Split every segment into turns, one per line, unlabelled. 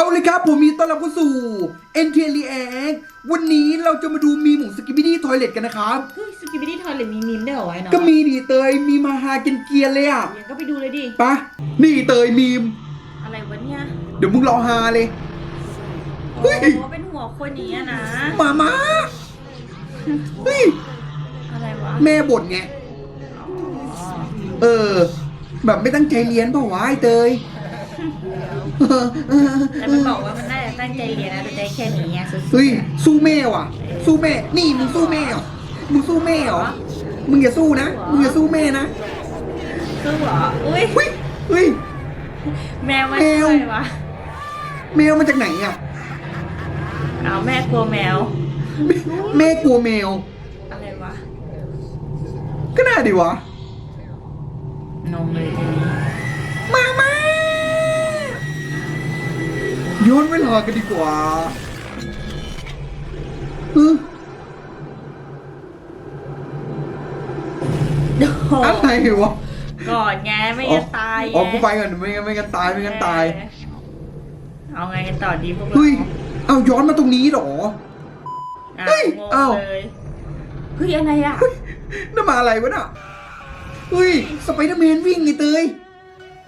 เอาเลยครับ ผมมีต้อนรับเข้าสู่ n t l r x วันนี้เราจะมาดูมีหมูสกิบิดี้ทอยเลตกันนะครับ
เฮ้ยสกิปปี้ทอยเลยมีมีมได้วยเหรอไอ้น้อง
ก็มีดีเตยมีมาฮากินเกียร์เลยอะ
ยังก็ไปดูเลยดิ
ปะนี่เตยมีม
อะไรวะเนี่ย
เดี๋ยวมึงรอฮาเลย เฮ้
โอ้
ย
เป็นหัวคนนี้อะนะ
มามาเฮ้ย
อะไรวะ
แม่บ่นไง
อ๋อ
เออ แบบไม่ตั้งใจเรียนเปล่าวะไอ้เตย
แต่มันบอกว่ามันน่าจะตั้งใจเรียนนะแต่ได้แค่นี้อะสุดๆ
เฮ้ย
อะ
สู้แม่ว่ะ สู้แม่ นี่มึงสู้แม่เหรอมึงสู้แม่เหรอมึงอย่าสู้นะมึงอย่าสู้แม่นะ
สู้เหรอ อุ้ย
เฮ้ยเฮ้ย
แมวมา
แมว
ช่วยวะ
แมวมาจากไหนอะ
เอาแม่กลัวแมว
แม่กลัวแมว
อะไรวะ
ก็น่าดีวะ
งงเลยทีนี้
ย้อนเวลากันดีกว่าเออ
โอ้โห
อะไรวะ
ก่อนไงไม่งั้นตายไง
อ๋อกูไปก่อนไม่งั้นไม่งั้นตายไม่งั้นตาย
เออเอาไงกันต่อดีพวกเรา
เฮ้ย เอาย้อนมาตรงนี้เหรอ
อะ
เฮ้ย
งง
อ้าว
เลยเฮ้ยอะไรอะ
นั่นมาอะไรวะน่ะเฮ้ย สไปเดอร์แมนวิ่งไงเตย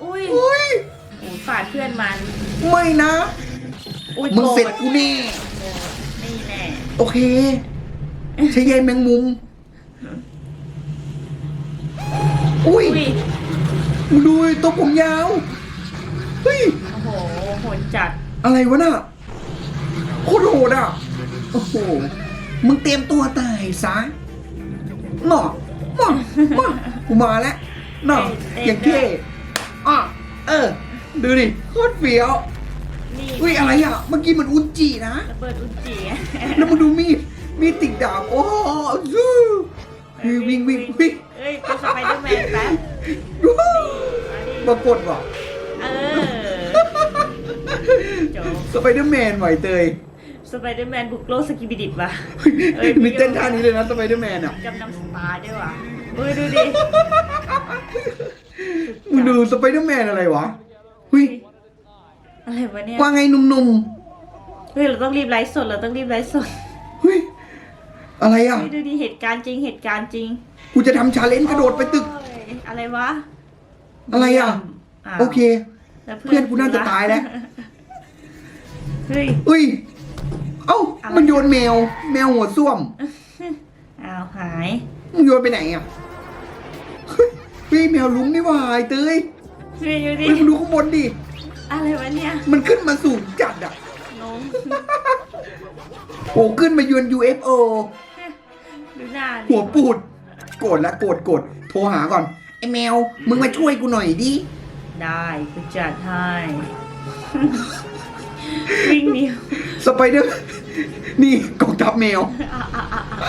อุ้ย
เฮ้ย
โอ้ยฝาดเพื่อนมัน
ไม่นะ
อุ้ย
มึงเสร็จ
โก
กูแน่
นี่แน่
โอเค ใช้ใยแมงมุม อุ้ย
อุ้ย
มึงดูไอ้ตัวผมยาวเฮ้ย
โอ้โหโหดจัด
อะไรวะน่ะโคตรโหดอะ โอ้โห มึงเตรียมตัวตายซะหน่อมามากูมาแล้วหน่ออย่างเท่อะเออ ดูดิ โคตรเฟี้ยว
นี่
อุ้ยอะไรอะ เมื่อกี้มันอุนจินะ
ระเบิดอุจจี
แล้วมาดูมีด มีดติดดาบ โอ้โหซูเฮ้ยวิ่งวิ่งวิ่ง
เอ้ยเป็นสไปเดอร์แมนแป๊บ
ดู
มาดิ
ปรากฏว่ะ
เออโจบ
สไปเดอร์แมนไหวเตย
สไปเดอร์แมนบุกโลกสกิบิดิตว่ะ
เฮ้ยมีเต้นท่านี้เลยนะสไปเดอร์แมนอะ
จำนำสตาร์ด้วยว่ะเฮ้ยดูดิ
มึงดูสไปเดอร์แมนอะไรวะเฮ้ย
อะไรวะเนี่ย
ว่าไงหนุ่ม
เฮ้ยเราต้องรีบไลฟ์สดเราต้องรีบไลฟ์สด
ๆเฮ้ยอะไรอะ
เฮ้ยดูดิเหตุการณ์จริงเหตุการณ์จริง
กูจะทำชาเลนจ์กระโดดไปตึก
โอ้ยอะไรวะ
อะไรอะา
ว
โอเค
แล้ว
เพื่อนกูน่าจะตายแล้ว
เฮ้ย
เฮ้ย เอ้า
อะไร
มันโยนแมว แมวหัวส้วม
อ้าวหาย
มึงโยนไปไหนอะเฮ้ยเฮ้ยแมวลุงนี่หว่าไอ้เตย
เฮ้ยดูดิ
เฮ้ยมึงดูข้างบนดิ
อะไรวะเนี่ย
มันขึ้นมาสูงจัดอะ
งง
โอ้ขึ้นมายืน UFO
ดูหน้าดิ
หัวปูด โกรธละโกรธโกรธโทรหาก่อนไอ้แมว มึงมาช่วยกูหน่อยดิ
ได้กูจัดให้ วิ่งหนี
สไปเดอร์ นี่กองทัพแมว
อะอะอะอะ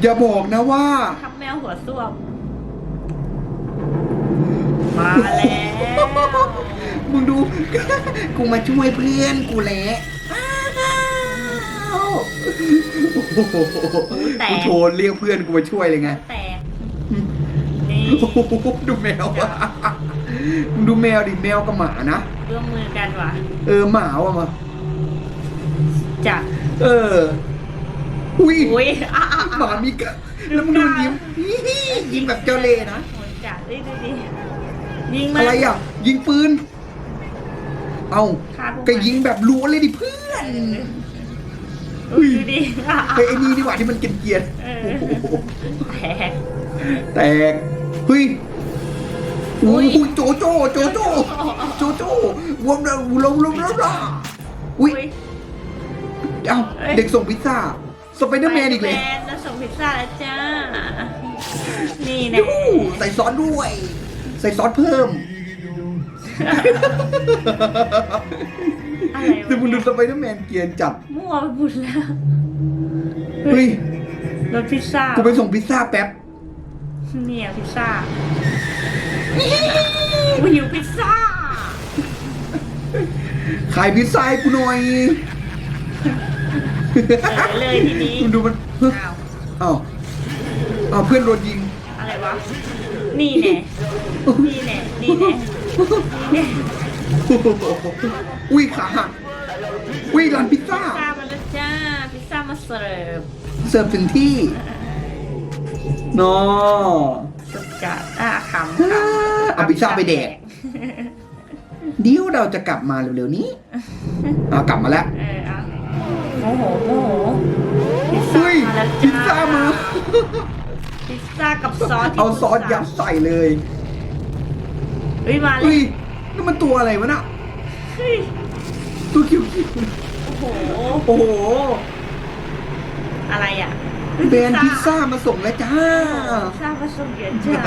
อย่าบอกนะว่า
ทับแมวหัวส้วมมาแล้ว
มึงดู กูมาช่วยเพื่อนกูแหละอ้าวโอ้โห
แต
กู
ก
โทรเรียกเพื่อนกูมาช่วยเลยไง
แตกนี่
โอ้โหดูแมวอะมึงดูแมวดิแมวกับหมานะ
ร่วมมือกันว่ะ
เออหมาว่ะมา
จัด
เออ อุ้ย
อุ้ยอะอะ
หมา
อะ
มีกะแล้วมึงดูยิ้มยิ้มแบบเจ้าเล่ห์นะ
โหดจัดดิดูดิยิงมา
อะไรอะ ยิงปืน เอา
ฆ่าพวก
ก็
มัน
ยิงแบบรัวเลยดิเพื่อน
อุ้ย ดูดิอะอะ
ไอ้ไอ้นี่ดีกว่าที่มันเกรียน
เอ
ๆ
อ
โอ้โห
แตก
แตกเฮ้ยโอ้
อุ้
ย
ย
โจโจโจโจโจโจวงเราลงลงลงลงอุ้ย
อุ้ย
เอ้า
เอ้ย
เด็กส่งพิซซ่าสไปเดอร์แมนอีกเลย
สไปดร์แมนแล้วส่งพิซซ่าแล้วจ้า นี่แน่
ยูใส่ซอสด้วย ใส่ซอสเพิ่ม
อะไร
แต่
วะ
มึงดู
เนี่ย
สไปเดอร์แมนเกรียนจัด
มั่วไปหมดแล้ว
เฮ้ย
รถพิซซ่า
กูไปส่งพิซซ่าแป๊บ
เนี่ยพิซซ่ากูหิวพิซซ่า
ขายพิซซ่าให้กูหน่อย
เออเลยทีนี้
มึงดูมันเฮ้ย
อ้าว
อ้าวอ้าวเพื่อนโดนยิง
อะไรวะนี่แน่นี่แน่นี่แน่นี่แน่
โอ้โหอุ้ยขาหักอุ้ยร้านพิซซ่า
พิซซ่ามาแล้วจ้า พิซซ่ามาเสิร์ฟ
เสิร์ฟถึงที่นอ
สุดจัดอะขำ
อ่าเอาพิซซ่าไปแดกเดี๋ยวเราจะกลับมาเร็วๆนี้อ่ากลับมาแล้ว
เออเอาโมโหโมโหพิซซ่า
เฮ้ย
มาแล้ว
พิซ
จ้า
ซ่ามา
พิซซ่ากับซอสที่
เอาซอส
คุณ
ยัดใส่เลย
เฮ้ยมาเล
เฮ้
ย
ยนี่มันตัวอะไรวะน่ะ
เฮ้ย
ตัวคิว
โอ้โห
โอ้โห
อะไรอะ
แบรนด์พิซซ่ามาส่งแล้วจ้า
พิซซ่ามาส่งเยอะจ้า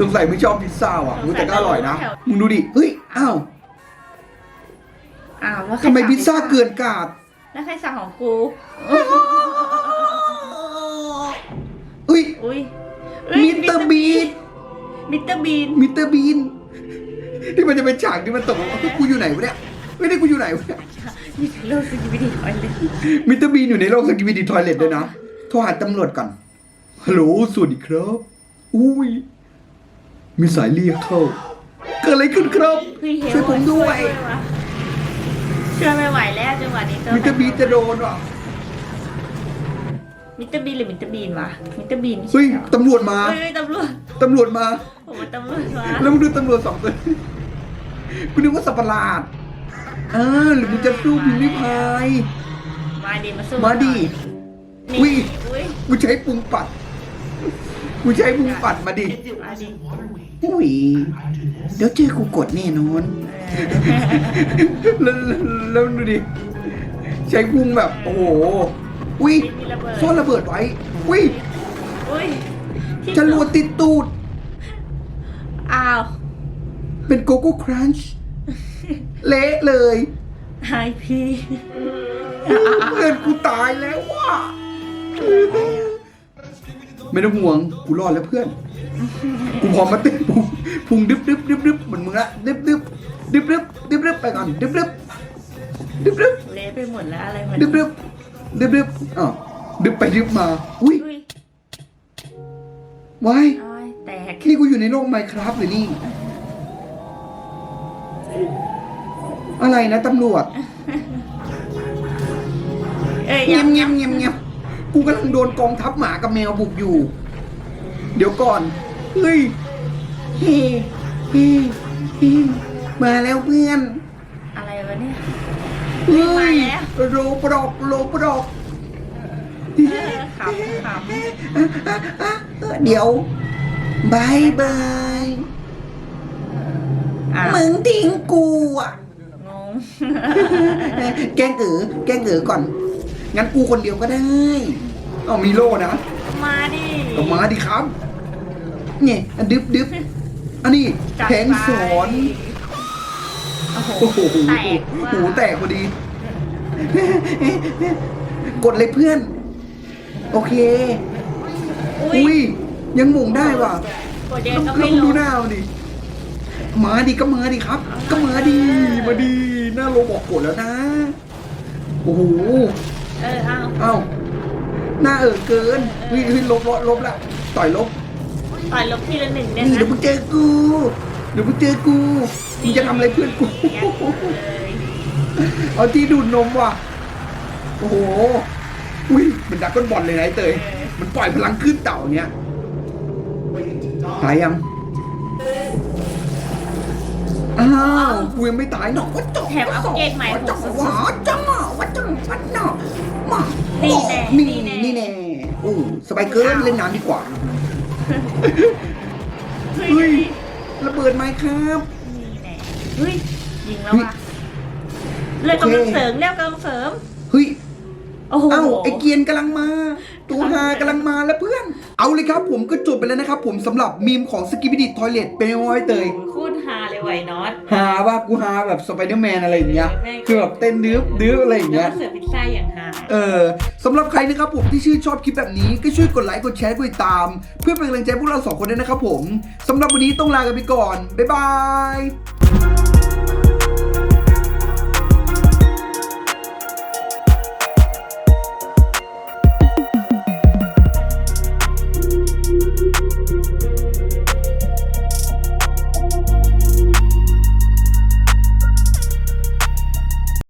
สงสัยไม่ชอบพิซซ่าว่ะ
สงสัย
แต่ก็อร่อยนะ
แถว
มึงดูดิเฮ้ย อ้าว
อ้าวแล้วใคร
ทำไม
สั่ง
พิซซ่าเกินกาด
แล้วใครสั่งของกู
เฮ้ย
อุ้ย
มิสเตอร์บีน
มิสเตอร์บีน
มิสเตอร์บีนที่มันจะเป็นฉากที่มันตกกูอยู่ไหนวะเนี่ยไม่ได้กูอยู่ไหนวะเนี่ย
นี่โลกสกิบิดีคอยเลย
มิสเตอร์บีนอยู่ในโลกสกิบิดีทอยเลทด้วยนะโทรหาตำรวจก่อนฮัลโหลสวัสดีครับ อุ้ยมีสายเรียกเข้าเกิดอะไรขึ้นครับ
เฮ้ยเฮล
ช่วยผมด้วย
ช่วยไม่ไหวแล้วจังหวะนี้
มิสเตอร์บีนจะโดนว่ะ
มิสเตอร์บีนหรือมิสเตอร์บีนวะมิสเตอร์บีน
เฮ้ยตำรวจมา
เฮ้ยตำรวจ
ตำรวจมา
โอ้โหตำรวจมา
แล้วมึงดูตำรวจสองตัวกูนึกว่าสัตว์ประหลาดอ่าหรือมึงจะสู้พิมพ์ริพาย
มาดิมาสู้
มาดิ
นี่
อุ้ย
อุ้ย
กูใช้ปุงปัด กูใช้ปุงปัดมาดิ
มาดิ
อุ้ยเดี๋ยวเจอกูกดแน่นอน
เออ
แล้วแล้วแล้วดูดิ ใช้พุงแบบ โอ้โห อุ้ย
มีระเบิด
ซ่อนระเบิดไว้ อุ้ย
อุ้ยที่
จรวดติดตูด
อ้าว
เป็นโกโก้ครันช์เละเลย
ไอพี
เพื่อนกูตายแล้วว่ะไม่ต้องห่วง กูรอดแล้วเพื่อน กูพร้อมมาเต้นพุงพุงดึบดึบดึบดึบเหมือนมึงละดึบดึบดึบดึบดึบดึบไปก่อนดึบดึบดึบดึบ
เละไปหมดแล้วอะไรมัน
ดึบดึบดึบดึบอ๋อดึบไปดึบมา อุ้ย
อุ้ย
ว้าย
อ้อยแตก
นี่กูอยู่ในโลกไมครับหรือนี่ อะไรนะตำรวจ
เอ้ย
เงีย
ยั
บ
ง
เงียบเงียบเงียบกูกำลังโดนกองทัพหมากับแมวบุกอยู่ เดี๋ยวก่อน เฮ้ยเฮ้เฮ้เฮ้มาแล้วเพื่อน
อะไรวะเนี่ย
เฮ้
มายแล้ว
โลปดอกโลปดอก
เออขำข
เดี๋ยวบายบายำ
อะ
มึงทิ้งกูอะ
งง
แกล้งเอ๋อแกล้งเอ๋อก่อน งั้นกูคนเดียวก็ได้เอามีโล่นะ
มาดิ
ก็มาดิครับ เนี่ยอันดึบดึบอันนี้
จัด
แทง
ไป
สอน
โอ้โห
โอ้โห
แตกว่ะ
หูแตกพอดี กดเลยเพื่อน โอเค
อุ้
อุ้
ย
ยยังหมุงได้ว่ะ
กดเดน
แล้ว
ก็
แล้ว
ไม่
มึง
ล
ดู
ง
หน้ามันดิมาดิก็มาดิครับ ก็มาดิมาดิหน้าโลบอกกดแล้วนะโอ้โห
เออเอา
เอ้าหน้าเออเกินเฮ้ยเฮ้ยลบลบลบละต่อยลบ
ต่อยลบทีละหนึ่งเนี่ย
นี่
นะ
เดี๋ยวมึงเจอกูเดี๋ยวมึงเจอกูมึงจะทำอะไรเพื่อนกู
ยัดเลย
เอาที่ดูดนมว่ะโอ้โหอุ้ยมันดักก้นบอลเลยนะไอ้เตยมัน ปล่อยพลังขึ้นเต่าเนี้ยตายยัง อ้าวกูยังไม่ตายหนอกว่าจ่อง
แถมอัปเกรดใหม่
ว่า
ห
จ่อกง
สุด
ว่าจ่องว่าจ่องว่าหนอมา
นี่แน่
นี่
นี่แน่
นี่แน่โอ้สบายเกินเล่นน้ำดีกว่า
ๆเฮ้
เฮ้
ย
ยระเบิดไหมครับ
นี่แน่เฮ้ยยิงแล้วว่ะเลือดกำลังเสริมเลือดกำลังเสริม
เฮ้ย
โอ้โห
เอ้าไอเกียนกำลังมา ตัวฮากำลังมาแล้วเพื่อน เอาเลยครับผมก็จบไปแล้วนะครับผมสำหรับมีมของสกิบิดิทอยเลตเป็นยังไงเตย
โอ้โหโคตรฮาเลยไวน็อต
ฮาว่ากูฮาแบบสไปเดอร์แมนอะไรอย่างเงี้ย
แม่ง
คือแบบเต้นดื้อดื้ออะไรอย่างเงี้ย
แล้วก็เสิร์ฟพิซซ่าอย่างฮา
เออสำหรับใครนะครับผมที่ชื่นชอบคลิปแบบนี้ก็ช่วยกดไลค์กดแชร์กดติดตาม เพื่อเป็นกำลังใจพวกเราสองคนด้วยนะครับผมสำหรับวันนี้ต้องลากันไปก่อน บ๊ายบาย